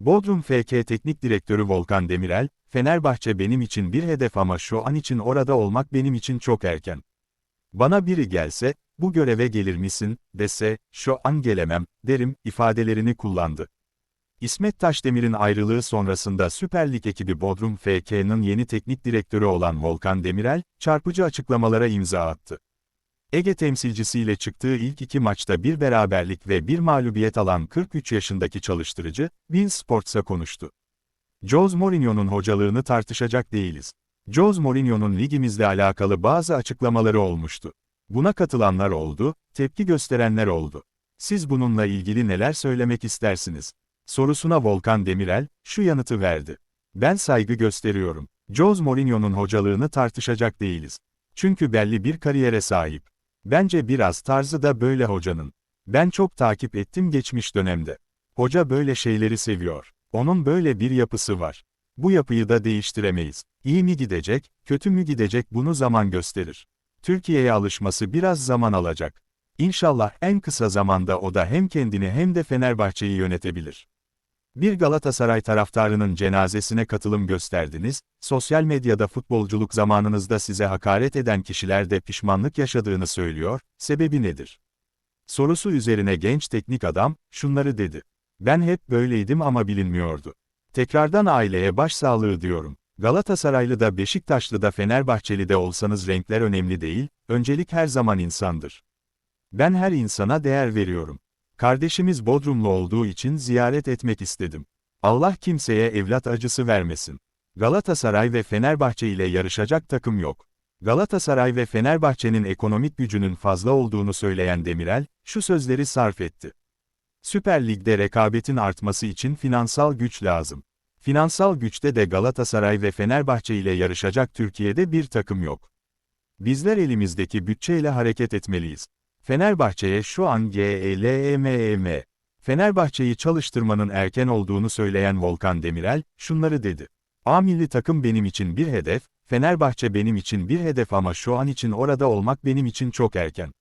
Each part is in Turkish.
Bodrum FK Teknik Direktörü Volkan Demirel, Fenerbahçe benim için bir hedef ama şu an için orada olmak benim için çok erken. Bana biri gelse, bu göreve gelir misin, dese, şu an gelemem, derim, ifadelerini kullandı. İsmet Taşdemir'in ayrılığı sonrasında Süper Lig ekibi Bodrum FK'nın yeni teknik direktörü olan Volkan Demirel, çarpıcı açıklamalara imza attı. Ege temsilcisiyle çıktığı ilk iki maçta bir beraberlik ve bir mağlubiyet alan 43 yaşındaki çalıştırıcı, Bein Sports'a konuştu. Jose Mourinho'nun hocalığını tartışacak değiliz. Jose Mourinho'nun ligimizle alakalı bazı açıklamaları olmuştu. Buna katılanlar oldu, tepki gösterenler oldu. Siz bununla ilgili neler söylemek istersiniz? Sorusuna Volkan Demirel, şu yanıtı verdi. Ben saygı gösteriyorum. Jose Mourinho'nun hocalığını tartışacak değiliz. Çünkü belli bir kariyere sahip. Bence biraz tarzı da böyle hocanın. Ben çok takip ettim geçmiş dönemde. Hoca böyle şeyleri seviyor. Onun böyle bir yapısı var. Bu yapıyı da değiştiremeyiz. İyi mi gidecek, kötü mü gidecek bunu zaman gösterir. Türkiye'ye alışması biraz zaman alacak. İnşallah en kısa zamanda o da hem kendini hem de Fenerbahçe'yi yönetebilir. Bir Galatasaray taraftarının cenazesine katılım gösterdiniz, sosyal medyada futbolculuk zamanınızda size hakaret eden kişiler de pişmanlık yaşadığını söylüyor, sebebi nedir? Sorusu üzerine genç teknik adam, şunları dedi. Ben hep böyleydim ama bilinmiyordu. Tekrardan aileye başsağlığı diyorum. Galatasaraylı da Beşiktaşlı da Fenerbahçeli de olsanız renkler önemli değil, öncelik her zaman insandır. Ben her insana değer veriyorum. Kardeşimiz Bodrumlu olduğu için ziyaret etmek istedim. Allah kimseye evlat acısı vermesin. Galatasaray ve Fenerbahçe ile yarışacak takım yok. Galatasaray ve Fenerbahçe'nin ekonomik gücünün fazla olduğunu söyleyen Demirel, şu sözleri sarf etti. Süper Lig'de rekabetin artması için finansal güç lazım. Finansal güçte de Galatasaray ve Fenerbahçe ile yarışacak Türkiye'de bir takım yok. Bizler elimizdeki bütçeyle hareket etmeliyiz. Fenerbahçe'ye şu an E GELEMEM. Fenerbahçe'yi çalıştırmanın erken olduğunu söyleyen Volkan Demirel, şunları dedi. A milli takım benim için bir hedef, Fenerbahçe benim için bir hedef ama şu an için orada olmak benim için çok erken.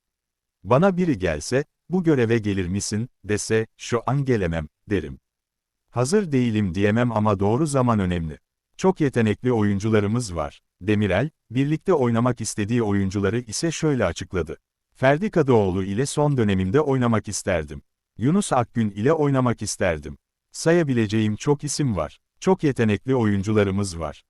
Bana biri gelse, bu göreve gelir misin, dese, şu an gelemem, derim. Hazır değilim diyemem ama doğru zaman önemli. Çok yetenekli oyuncularımız var. Demirel, birlikte oynamak istediği oyuncuları ise şöyle açıkladı. Ferdi Kadıoğlu ile son dönemimde oynamak isterdim. Yunus Akgün ile oynamak isterdim. Sayabileceğim çok isim var. Çok yetenekli oyuncularımız var.